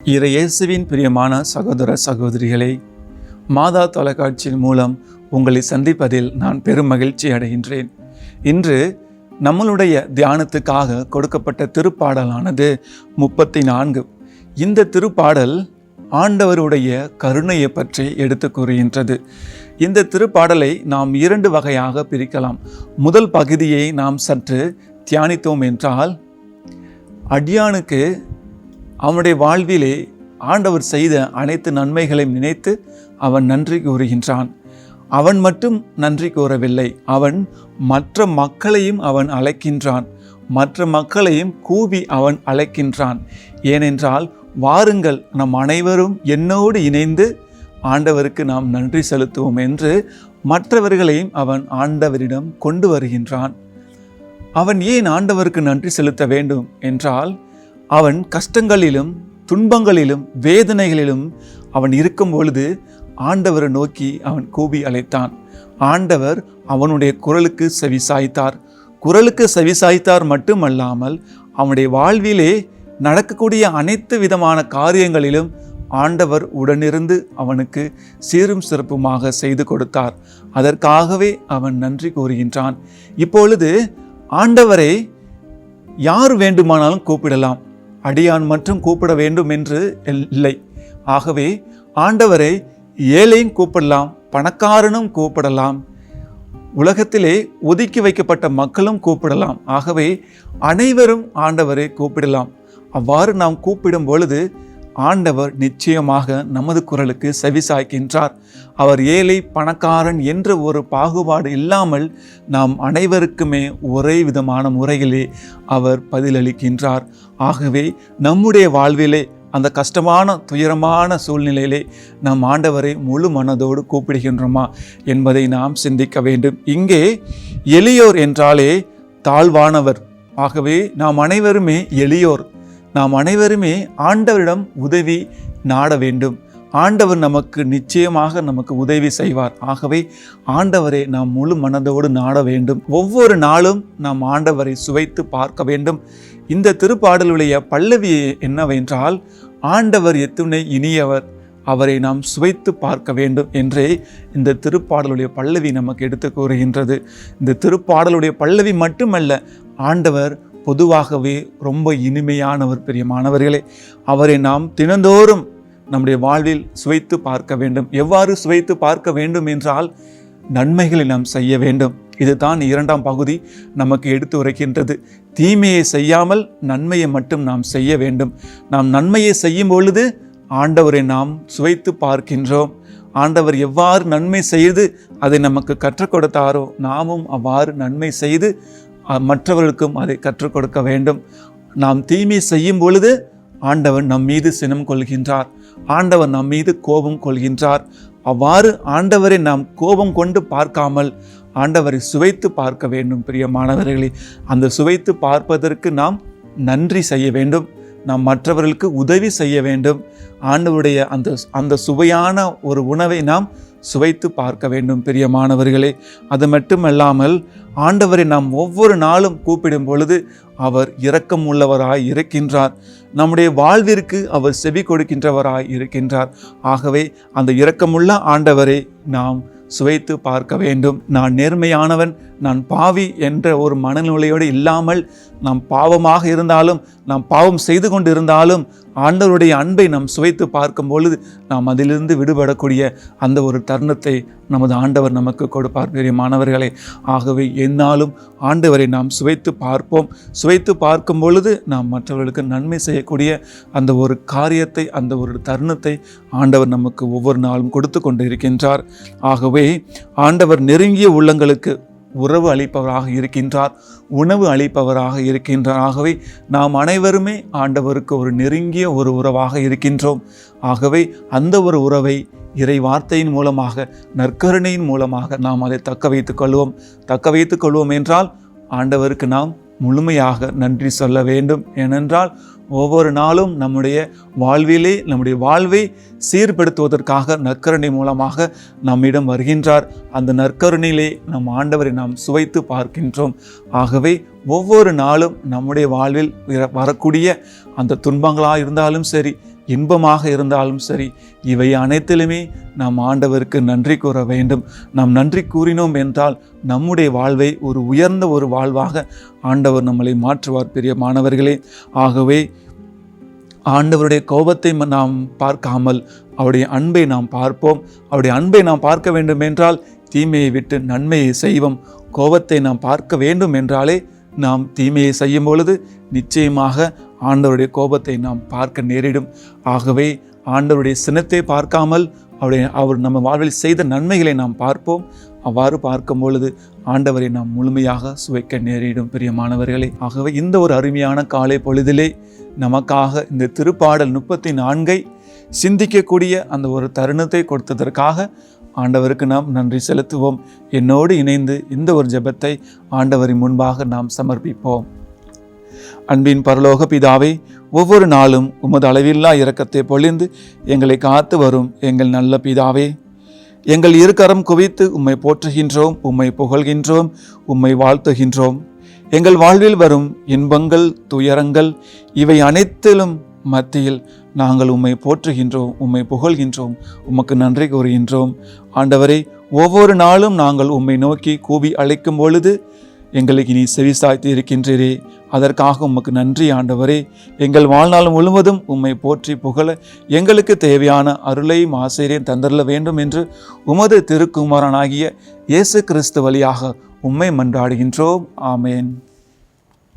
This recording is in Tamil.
இறையேசுவின் பிரியமான சகோதர சகோதரிகளே மாதா தொலைக்காட்சியின் மூலம் உங்களை சந்திப்பதில் நான் பெரும் மகிழ்ச்சி அடைகின்றேன். இன்று நம்மளுடைய தியானத்துக்காக கொடுக்கப்பட்ட திருப்பாடலானது முப்பத்தி நான்கு இந்த திருப்பாடல் ஆண்டவருடைய கருணையை பற்றி எடுத்து கூறுகின்றது. இந்த திருப்பாடலை நாம் இரண்டு வகையாக பிரிக்கலாம். முதல் பகுதியை நாம் சற்று தியானித்தோம் என்றால் அடியானுக்கு அவனுடைய வாழ்விலே ஆண்டவர் செய்த அனைத்து நன்மைகளையும் நினைத்து அவன் நன்றி கூறுகின்றான். அவன் மட்டும் நன்றி கூறவில்லை. அவன் மற்ற மக்களையும் அவன் அழைக்கின்றான். மற்ற மக்களையும் கூவி அவன் அழைக்கின்றான். ஏனென்றால் வாருங்கள் நம் அனைவரும் என்னோடு இணைந்து ஆண்டவருக்கு நாம் நன்றி செலுத்துவோம் என்று மற்றவர்களையும் அவன் ஆண்டவரிடம் கொண்டு வருகின்றான். அவன் ஏன் ஆண்டவருக்கு நன்றி செலுத்த வேண்டும்? என்றால் அவன் கஷ்டங்களிலும் துன்பங்களிலும் வேதனைகளிலும் அவன் இருக்கும் பொழுது ஆண்டவரை நோக்கி அவன் கூபி அழைத்தான். ஆண்டவர் அவனுடைய குரலுக்கு செவிசாய்த்தார். குரலுக்கு செவிசாய்த்தார் மட்டுமல்லாமல் அவனுடைய வாழ்விலே நடக்கக்கூடிய அனைத்து விதமான காரியங்களிலும் ஆண்டவர் உடனிருந்து அவனுக்கு சீரும் சிறப்புமாக செய்து கொடுத்தார். அதற்காகவே அவன் நன்றி கூறுகின்றான். இப்பொழுது ஆண்டவரை யார் வேண்டுமானாலும் கூப்பிடலாம். அடியான் மட்டும் கூப்பிட வேண்டும் என்று இல்லை. ஆகவே ஆண்டவரை ஏழையும் கூப்பிடலாம் பணக்காரனும் கூப்பிடலாம் உலகத்திலே ஒதுக்கி வைக்கப்பட்ட மக்களும் கூப்பிடலாம். ஆகவே அனைவரும் ஆண்டவரை கூப்பிடலாம். அவ்வாறு நாம் கூப்பிடும் பொழுது ஆண்டவர் நிச்சயமாக நமது குரலுக்கு செவிசாய்க்கின்றார் அவர் ஏழை பணக்காரன் என்ற ஒரு பாகுபாடு இல்லாமல் நாம் அனைவருக்குமே ஒரே விதமான முறையிலே அவர் பதிலளிக்கின்றார். ஆகவே நம்முடைய வாழ்விலே அந்த கஷ்டமான துயரமான சூழ்நிலையிலே நாம் ஆண்டவரை முழு மனதோடு கூப்பிடுகின்றோமா என்பதை நாம் சிந்திக்க வேண்டும். இங்கே எளியோர் என்றாலே தாழ்வானவர். ஆகவே நாம் அனைவருமே எளியோர். நாம் அனைவருமே ஆண்டவரிடம் உதவி நாட வேண்டும். ஆண்டவர் நமக்கு நிச்சயமாக நமக்கு உதவி செய்வார். ஆகவே ஆண்டவரை நாம் முழு மனதோடு நாட வேண்டும். ஒவ்வொரு நாளும் நாம் ஆண்டவரை சுவைத்து பார்க்க வேண்டும். இந்த திருப்பாடலுடைய பல்லவி என்னவென்றால் ஆண்டவர் எத்துணை இனியவர் அவரை நாம் சுவைத்து பார்க்க வேண்டும் என்றே இந்த திருப்பாடலுடைய பல்லவி நமக்கு எடுத்து கூறுகின்றது. இந்த திருப்பாடலுடைய பல்லவி மட்டுமல்ல ஆண்டவர் பொதுவாகவே ரொம்ப இனிமையானவர் பிரியமானவர்களே. அவரை நாம் தினந்தோறும் நம்முடைய வாழ்வில் சுவைத்து பார்க்க வேண்டும். எவ்வாறு சுவைத்து பார்க்க வேண்டும் என்றால் நன்மைகளை நாம் செய்ய வேண்டும். இதுதான் இரண்டாம் பகுதி நமக்கு எடுத்து உரைக்கின்றது. தீமையை செய்யாமல் நன்மையை மட்டும் நாம் செய்ய வேண்டும். நாம் நன்மையை செய்யும் பொழுது ஆண்டவரை நாம் சுவைத்து பார்க்கின்றோம். ஆண்டவர் எவ்வாறு நன்மை செய்து அதை நமக்கு கற்றுக் கொடுத்தாரோ நாமும் அவ்வாறு நன்மை செய்து மற்றவர்களுக்கும் அதை கற்றுக் கொடுக்க வேண்டும். நாம் தீமை செய்யும் பொழுது ஆண்டவர் நம் மீது சினம் கொள்கின்றார். ஆண்டவர் நம் மீது கோபம் கொள்கின்றார். அவ்வாறு ஆண்டவரை நாம் கோபம் கொண்டு பார்க்காமல் ஆண்டவரை சுவைத்து பார்க்க வேண்டும் பிரியமானவர்களே. அந்த சுவைத்து பார்ப்பதற்கு நாம் நன்றி செய்ய வேண்டும். நாம் மற்றவர்களுக்கு உதவி செய்ய வேண்டும். ஆண்டவருடைய அந்த அந்த சுவையான ஒரு உணவை நாம் சுவைத்து பார்க்க வேண்டும் பிரியமானவர்களே அது மட்டுமல்லாமல் ஆண்டவரை நாம் ஒவ்வொரு நாளும் கூப்பிடும் பொழுது அவர் இரக்கம் உள்ளவராய் இருக்கின்றார். நம்முடைய வாழ்விற்கு அவர் செவி கொடுக்கின்றவராய் இருக்கின்றார். ஆகவே அந்த இரக்கமுள்ள ஆண்டவரை நாம் சுவைத்து பார்க்க வேண்டும். நான் நேர்மையானவன் நான் பாவி என்ற ஒரு மனநிலையோடு இல்லாமல் நாம் பாவமாக இருந்தாலும் நாம் பாவம் செய்து கொண்டு இருந்தாலும் ஆண்டவருடைய அன்பை நாம் சுவைத்து பார்க்கும் பொழுது நாம் அதிலிருந்து விடுபடக்கூடிய அந்த ஒரு தருணத்தை நமது ஆண்டவர் நமக்கு கொடுப்பார். பெரிய மாணவர்களே ஆகவே என்னாலும் ஆண்டவரை நாம் சுவைத்து பார்ப்போம். சுவைத்து பார்க்கும் பொழுது நாம் மற்றவர்களுக்கு நன்மை செய்யக்கூடிய அந்த ஒரு காரியத்தை அந்த ஒரு தருணத்தை ஆண்டவர் நமக்கு ஒவ்வொரு நாளும் கொடுத்து கொண்டு இருக்கின்றார் ஆகவே ஆண்டவர் நெருங்கிய உள்ளங்களுக்கு உறவு அளிப்பவராக இருக்கின்றார் உணவு அளிப்பவராக இருக்கின்றார். ஆகவே நாம் அனைவருமே ஆண்டவருக்கு ஒரு நெருங்கிய ஒரு உறவாக இருக்கின்றோம். ஆகவே அந்த ஒரு உறவை இறை வார்த்தையின் மூலமாக நற்கருணையின் மூலமாக நாம் அதை தக்க வைத்துக் கொள்வோம். தக்க வைத்துக் கொள்வோம் என்றால் ஆண்டவருக்கு நாம் முழுமையாக நன்றி சொல்ல வேண்டும். ஏனென்றால் ஒவ்வொரு நாளும் நம்முடைய வாழ்விலே நம்முடைய வாழ்வை சீர்படுத்துவதற்காக நற்கருணை மூலமாக நம்மிடம் வருகின்றார். அந்த நற்கருணையிலே நம் ஆண்டவரை நாம் சுவைத்து பார்க்கின்றோம். ஆகவே ஒவ்வொரு நாளும் நம்முடைய வாழ்வில் வரக்கூடிய அந்த துன்பங்களாக இருந்தாலும் சரி இன்பமாக இருந்தாலும் சரி இவை அனைத்திலுமே நாம் ஆண்டவருக்கு நன்றி கூற வேண்டும். நாம் நன்றி கூறினோம் என்றால் நம்முடைய வாழ்வை ஒரு உயர்ந்த ஒரு வாழ்வாக ஆண்டவர் நம்மளை மாற்றுவார் பெரிய மாணவர்களே. ஆகவே ஆண்டவருடைய கோபத்தை ம- நாம் பார்க்காமல் அவருடைய அன்பை நாம் பார்ப்போம். அவருடைய அன்பை நாம் பார்க்க வேண்டும் என்றால் தீமையை விட்டு நன்மையை செய்வோம். கோபத்தை நாம் பார்க்க வேண்டும் என்றாலே நாம் தீமையை செய்யும் பொழுது நிச்சயமாக ஆண்டவருடைய கோபத்தை நாம் பார்க்க நேரிடும். ஆகவே ஆண்டவருடைய சினத்தை பார்க்காமல் அவருடைய அவர் நம்ம வாழ்வில் செய்த நன்மைகளை நாம் பார்ப்போம். அவ்வாறு பார்க்கும் பொழுது ஆண்டவரை நாம் முழுமையாக சுவைக்க நேரிடும் பிரியமானவர்களே. ஆகவே இந்த ஒரு அருமையான காலை பொழுதிலே நமக்காக இந்த திருப்பாடல் முப்பத்தி நான்கை சிந்திக்கக்கூடிய அந்த ஒரு தருணத்தை கொடுத்ததற்காக ஆண்டவருக்கு நாம் நன்றி செலுத்துவோம். என்னோடு இணைந்து இந்த ஒரு ஜெபத்தை ஆண்டவரின் முன்பாக நாம் சமர்ப்பிப்போம். அன்பின் பரலோக பிதாவே ஒவ்வொரு நாளும் உமது அளவில்லா இரக்கத்தை பொழிந்து எங்களை காத்து வரும் எங்கள் நல்ல பிதாவே எங்கள் இருக்கரம் குவித்து உம்மை போற்றுகின்றோம் உம்மை புகழ்கின்றோம் உம்மை வாழ்த்துகின்றோம். எங்கள் வாழ்வில் வரும் இன்பங்கள் துயரங்கள் இவை அனைத்திலும் மத்தியில் நாங்கள் உம்மை போற்றுகின்றோம் உம்மை புகழ்கின்றோம் உமக்கு நன்றி கூறுகின்றோம். ஆண்டவரே ஒவ்வொரு நாளும் நாங்கள் உம்மை நோக்கி கூவி அழைக்கும் பொழுது எங்களுக்கு நீ செவிசாய்த்து இருக்கின்றீரே. அதற்காக உமக்கு நன்றி ஆண்டவரே. எங்கள் வாழ்நாள் முழுவதும் உம்மை போற்றி புகழ எங்களுக்கு தேவையான அருளையும் ஆசிரியரையும் தந்தரல வேண்டும் என்று உமது திருக்குமாரனாகிய இயேசு கிறிஸ்து வழியாக உம்மை மன்றாடுகின்றோம். ஆமேன்.